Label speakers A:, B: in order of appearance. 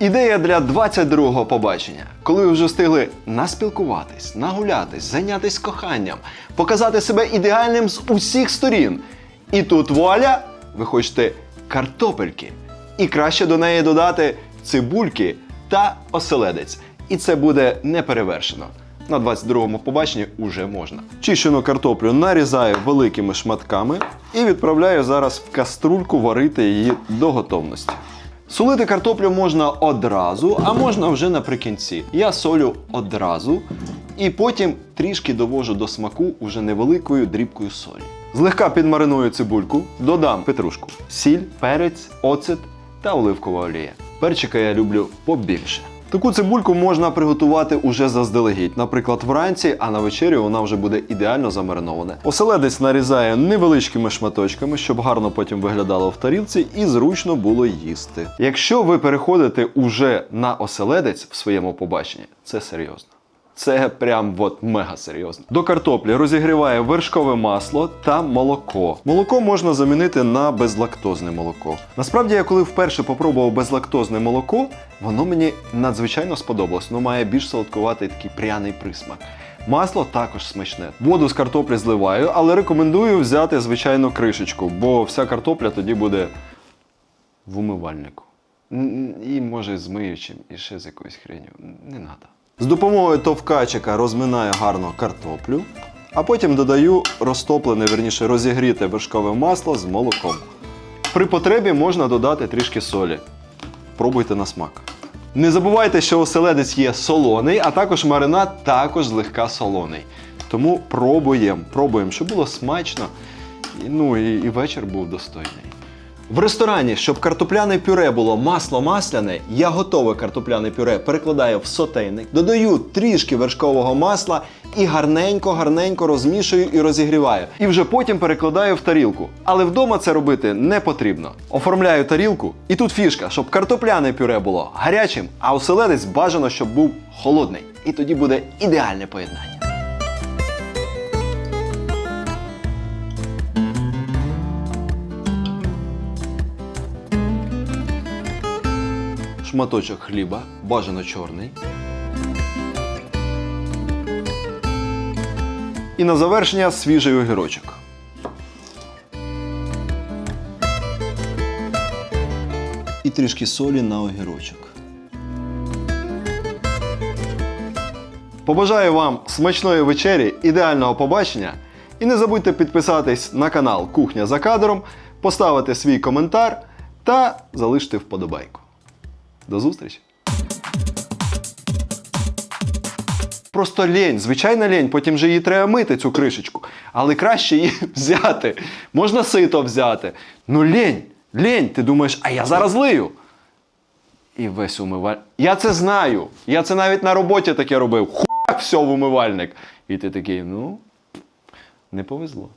A: Ідея для 22-го побачення, коли ви вже встигли наспілкуватись, нагулятись, зайнятись коханням, показати себе ідеальним з усіх сторін. І тут вуаля, ви хочете картопельки. І краще до неї додати цибульки та оселедець. І це буде неперевершено. На 22-му побаченні уже можна. Чищену картоплю нарізаю великими шматками і відправляю зараз в каструльку варити її до готовності. Солити картоплю можна одразу, а можна вже наприкінці. Я солю одразу і потім трішки довожу до смаку уже невеликою дрібкою солі. Злегка підмариную цибульку, додам петрушку, сіль, перець, оцет та оливкова олія. Перчика я люблю побільше. Таку цибульку можна приготувати уже заздалегідь, наприклад, вранці, а на вечерю вона вже буде ідеально замаринована. Оселедець нарізає невеличкими шматочками, щоб гарно потім виглядало в тарілці і зручно було їсти. Якщо ви переходите уже на оселедець в своєму побаченні, це серйозно. Це прям от мега серйозно. До картоплі розігріваю вершкове масло та молоко. Молоко можна замінити на безлактозне молоко. Насправді, я коли вперше попробував безлактозне молоко, воно мені надзвичайно сподобалось. Воно має більш солодкуватий такий пряний присмак. Масло також смачне. Воду з картоплі зливаю, але рекомендую взяти звичайно кришечку, бо вся картопля тоді буде в умивальнику. І може з миючим, і ще з якоюсь хреню. Не треба. З допомогою товкачика розминаю гарно картоплю, а потім додаю розтоплене, верніше розігріте вершкове масло з молоком. При потребі можна додати трішки солі. Пробуйте на смак. Не забувайте, що оселедець є солоний, а також маринад також злегка солоний. Тому пробуємо, пробуємо, щоб було смачно. І, ну і, і вечір був достойний. В ресторані, щоб картопляне пюре було масло масляне, я готове картопляне пюре перекладаю в сотейник, додаю трішки вершкового масла і гарненько-гарненько розмішую і розігріваю. І вже потім перекладаю в тарілку. Але вдома це робити не потрібно. Оформляю тарілку, і тут фішка, щоб картопляне пюре було гарячим, а оселедець бажано, щоб був холодний. І тоді буде ідеальне поєднання. Шматочок хліба, бажано чорний. І на завершення свіжий огірочок. І трішки солі на огірочок. Побажаю вам смачної вечері, ідеального побачення. І не забудьте підписатись на канал Кухня за кадром, поставити свій коментар та залишити вподобайку. До зустрічі! Просто лень, звичайна лень, потім же її треба мити, цю кришечку. Але краще її взяти. Можна сито взяти. Ну лень, лень, ти думаєш, а я зараз лию. І весь умивальник. Я це знаю. Я це навіть на роботі таке робив. Хуяк все в умивальник. І ти такий, ну, не повезло.